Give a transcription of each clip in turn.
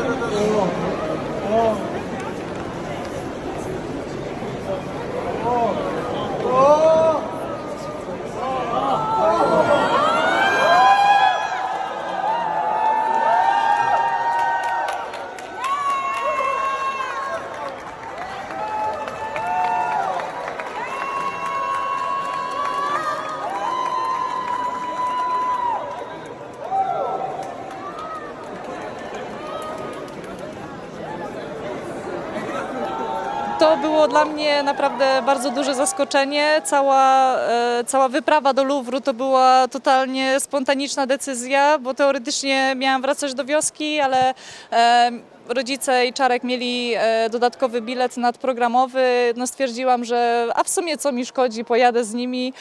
어. 어. To było dla mnie naprawdę bardzo duże zaskoczenie. Cała, e, cała wyprawa do Luwru to była totalnie spontaniczna decyzja, bo teoretycznie miałam wracać do wioski, ale e, rodzice i Czarek mieli e, dodatkowy bilet nadprogramowy. No stwierdziłam, że a w sumie co mi szkodzi, pojadę z nimi,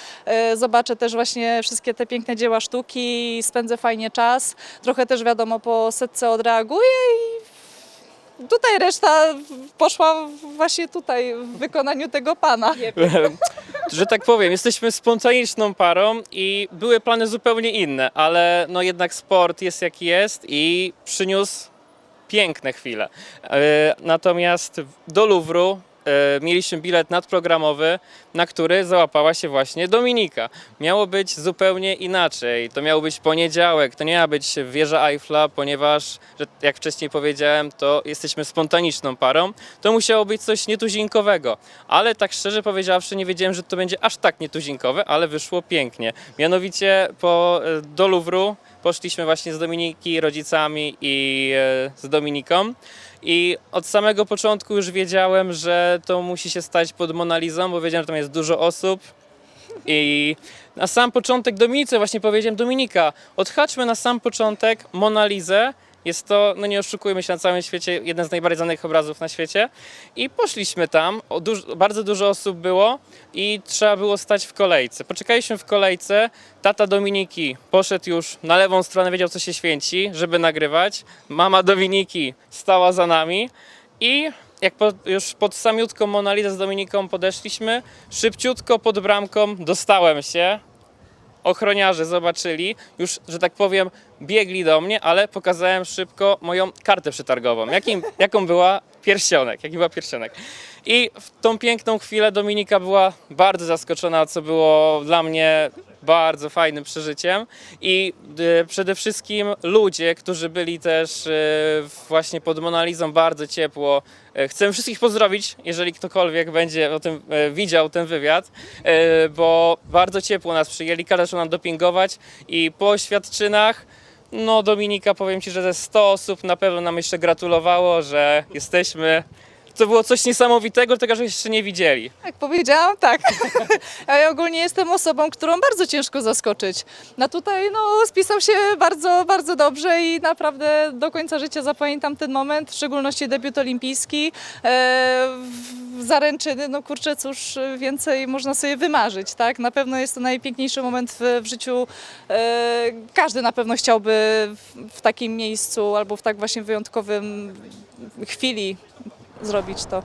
zobaczę też właśnie wszystkie te piękne dzieła sztuki, spędzę fajnie czas. Trochę też wiadomo po setce odreaguję i tutaj reszta poszła właśnie tutaj w wykonaniu tego pana. że tak powiem, jesteśmy spontaniczną parą i były plany zupełnie inne, ale no jednak sport jest jaki jest i przyniósł piękne chwile. E, Natomiast do Luwru mieliśmy bilet nadprogramowy, na który załapała się właśnie Dominika. Miało być zupełnie inaczej. To miał być poniedziałek, to nie miała być wieża Eiffla, ponieważ, jak wcześniej powiedziałem, to jesteśmy spontaniczną parą. To musiało być coś nietuzinkowego. Ale tak szczerze powiedziawszy, nie wiedziałem, że to będzie aż tak nietuzinkowe, ale wyszło pięknie. Mianowicie po, e, do Luwru poszliśmy właśnie z Dominiki, rodzicami i e, z Dominiką. I od samego początku już wiedziałem, że to musi się stać pod Monalizą, bo wiedziałem, że tam jest dużo osób. I na sam początek Dominice właśnie powiedziałem, Dominika, odhaczmy na sam początek Monalizę. Jest to, no nie oszukujmy się, na całym świecie jeden z najbardziej znanych obrazów na świecie. I poszliśmy tam, bardzo dużo osób było i trzeba było stać w kolejce. Poczekaliśmy w kolejce, tata Dominiki poszedł już na lewą stronę, wiedział co się święci, żeby nagrywać. Mama Dominiki stała za nami i jak po, już pod samiutką Monalizę z Dominiką podeszliśmy, szybciutko pod bramką dostałem się, ochroniarze zobaczyli, już, że tak powiem, biegli do mnie, ale pokazałem szybko moją kartę przetargową. Jakim, jaką była pierścionek, jaki była pierścionek. I w tą piękną chwilę Dominika była bardzo zaskoczona, co było dla mnie bardzo fajnym przeżyciem. I e, przede wszystkim ludzie, którzy byli też e, właśnie pod Monalizą bardzo ciepło. E, Chcę wszystkich pozdrowić, jeżeli ktokolwiek będzie o tym widział ten wywiad, bo bardzo ciepło nas przyjęli, każdy nam dopingować i po oświadczynach no Dominika, powiem Ci, że ze 100 osób na pewno nam jeszcze gratulowało, że jesteśmy. To było coś niesamowitego, tego, że jeszcze nie widzieli. Jak powiedziałam, tak. A ja ogólnie jestem osobą, którą bardzo ciężko zaskoczyć. No tutaj no, spisał się bardzo, bardzo dobrze i naprawdę do końca życia zapamiętam ten moment, w szczególności debiut olimpijski. E, w- zaręczyny, no kurczę, cóż więcej można sobie wymarzyć, tak? Na pewno jest to najpiękniejszy moment w, w życiu. E, każdy na pewno chciałby w, w takim miejscu albo w tak właśnie wyjątkowym chwili zrobić to.